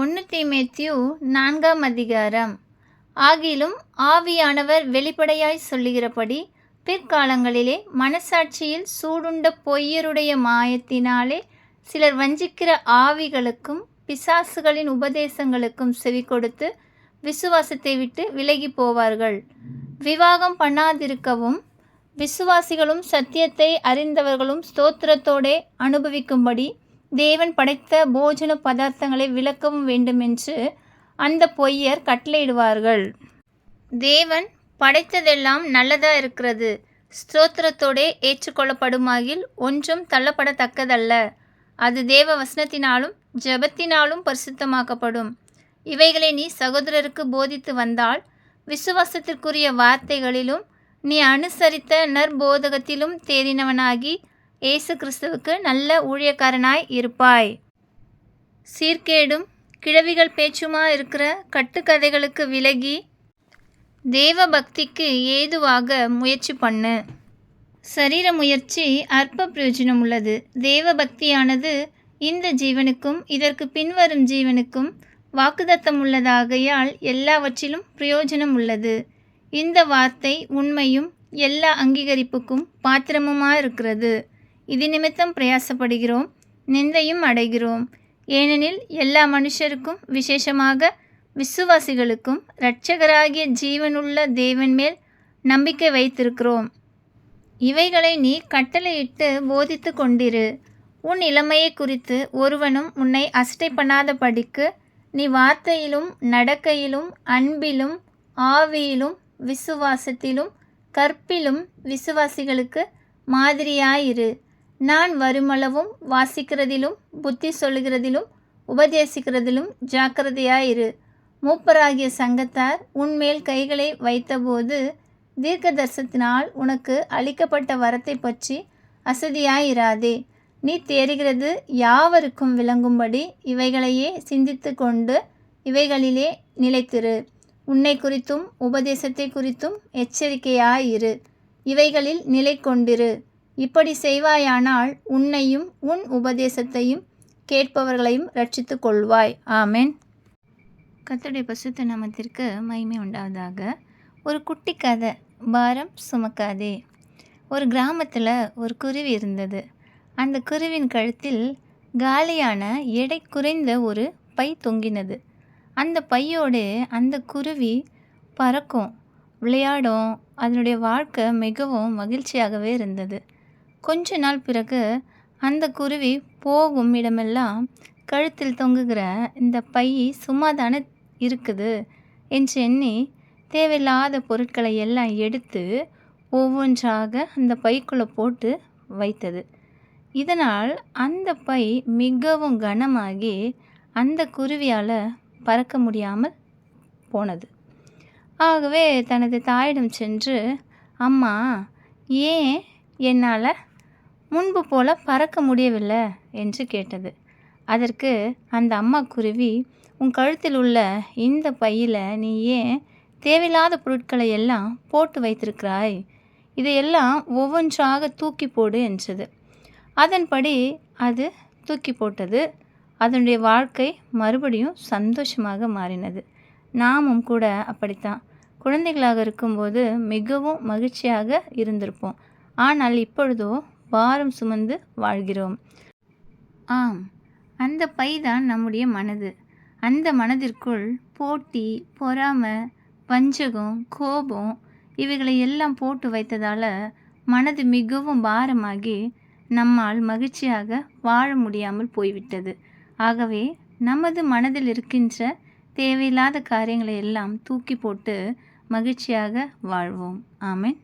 ஒன்று தீமேத்தியு நான்காம் அதிகாரம். ஆகிலும் ஆவியானவர் வெளிப்படையாய் சொல்லுகிறபடி பிற்காலங்களிலே மனசாட்சியில் சூடுண்ட பொய்யருடைய மாயத்தினாலே சிலர் வஞ்சிக்கிற ஆவிகளுக்கும் பிசாசுகளின் உபதேசங்களுக்கும் செவி கொடுத்து விசுவாசத்தை விட்டு விலகி போவார்கள். விவாகம் பண்ணாதிருக்கவும் விசுவாசிகளும் சத்தியத்தை அறிந்தவர்களும் ஸ்தோத்திரத்தோடே அனுபவிக்கும்படி தேவன் படைத்த போஜன பதார்த்தங்களை விளக்கவும் வேண்டுமென்று அந்த பொய்யர் கட்டளையிடுவார்கள். தேவன் படைத்ததெல்லாம் நல்லதா இருக்கிறது. ஸ்தோத்திரத்தோடே ஏற்றுக்கொள்ளப்படுமாகில் ஒன்றும் தள்ளப்படத்தக்கதல்ல. அது தேவ வசனத்தினாலும் ஜெபத்தினாலும் பரிசுத்தமாக்கப்படும். இவைகளை நீ சகோதரருக்கு போதித்து வந்தால் விசுவாசத்திற்குரிய வார்த்தைகளிலும் நீ அனுசரித்த நற்போதகத்திலும் தேறினவனாகி இயேசு கிறிஸ்துவுக்கு நல்ல ஊழியக்காரனாய் இருப்பாய். சீர்கேடும் கிழவிகள் பேச்சுமா இருக்கிற கட்டுக்கதைகளுக்கு விலகி தேவ பக்திக்கு ஏதுவாக முயற்சி பண்ணு. சரீர முயற்சி அற்ப பிரயோஜனம் உள்ளது. தேவ பக்தியானது இந்த ஜீவனுக்கும் இதற்கு பின்வரும் ஜீவனுக்கும் வாக்குதத்தம் உள்ளதாகையால் எல்லாவற்றிலும் பிரயோஜனம் உள்ளது. இந்த வார்த்தை உண்மையும் எல்லா அங்கீகரிப்புக்கும் பாத்திரமுமாக இருக்கிறது. இது நிமித்தம் பிரயாசப்படுகிறோம் நிந்தையும் அடைகிறோம். ஏனெனில் எல்லா மனுஷருக்கும் விசேஷமாக விசுவாசிகளுக்கும் இரட்சகராகிய ஜீவனுள்ள தேவன் மேல் நம்பிக்கை வைத்திருக்கிறோம். இவைகளை நீ கட்டளையிட்டு போதித்து கொண்டிரு. உன் இளமையை குறித்து ஒருவனும் உன்னை அசட்டை பண்ணாதபடிக்கு நீ வார்த்தையிலும் நடக்கையிலும் அன்பிலும் ஆவியிலும் விசுவாசத்திலும் கற்பிலும் விசுவாசிகளுக்கு மாதிரியாயிரு. நான் வருமளவும் வாசிக்கிறதிலும் புத்தி சொல்லுகிறதிலும் உபதேசிக்கிறதிலும் ஜாக்கிரதையாயிரு. மூப்பராகிய சங்கத்தார் உன்மேல் கைகளை வைத்தபோது தீர்க்கதர்சத்தினால் உனக்கு அளிக்கப்பட்ட வரத்தை பற்றி அசதியாயிராதே. நீ தேறுகிறது யாவருக்கும் விளங்கும்படி இவைகளையே சிந்தித்து கொண்டு இவைகளிலே நிலைத்திரு. உன்னை குறித்தும் உபதேசத்தை குறித்தும் எச்சரிக்கையாயிரு. இவைகளில் நிலை கொண்டிரு இப்படி செய்வாயானால் உன்னையும் உன் உபதேசத்தையும் கேட்பவர்களையும் ரட்சித்து கொள்வாய். ஆமென். கத்துடைய பசுத்த நாமத்திற்கு மகிமை உண்டாவதாக. ஒரு குட்டி கதை பாரம் சுமக்காதே. ஒரு கிராமத்தில் ஒரு குருவி இருந்தது. அந்த குருவின் கழுத்தில் காலியான எடை குறைந்த ஒரு பை தொங்கினது. அந்த பையோடு அந்த குருவி பறக்கும் விளையாடும். அதனுடைய வாழ்க்கை மிகவும் மகிழ்ச்சியாகவே இருந்தது. கொஞ்ச நாள் பிறகு அந்த குருவி போகும் இடமெல்லாம் கழுத்தில் தொங்குகிற இந்த பை சும்மா தானே இருக்குது என்று எண்ணி தேவையில்லாத பொருட்களை எல்லாம் எடுத்து ஒவ்வொன்றாக அந்த பைக்குள்ளே போட்டு வைத்தது. இதனால் அந்த பை மிகவும் கனமாகி அந்த குருவியால் பறக்க முடியாமல் போனது. ஆகவே தனது தாயிடம் சென்று அம்மா ஏன் என்னால் முன்பு போல பறக்க முடியவில்லை என்று கேட்டது. அதற்கு அந்த அம்மா குருவி உன் கழுத்தில் உள்ள இந்த பையில் நீ ஏன் தேவையில்லாத பொருட்களை எல்லாம் போட்டு வைத்திருக்கிறாய்? இதையெல்லாம் ஒவ்வொன்றாக தூக்கி போடு என்றது. அதன்படி அது தூக்கி போட்டது. அதனுடைய வாழ்க்கை மறுபடியும் சந்தோஷமாக மாறினது. நாமும் கூட அப்படித்தான். குழந்தைகளாக இருக்கும்போது மிகவும் மகிழ்ச்சியாக இருந்திருப்போம். ஆனால் இப்பொழுதோ பாரம் சுமந்து வாழ்கிறோம். ஆம் அந்த பை தான் நம்முடைய மனது. அந்த மனதிற்குள் போட்டி பொறாமை வஞ்சகம் கோபம் இவைகளை எல்லாம் போட்டு வைத்ததால் மனது மிகவும் பாரமாகி நம்மால் மகிழ்ச்சியாக வாழ முடியாமல் போய்விட்டது. ஆகவே நமது மனதில் இருக்கின்ற தேவையில்லாத காரியங்களை எல்லாம் தூக்கி போட்டு மகிழ்ச்சியாக வாழ்வோம். ஆமேன்.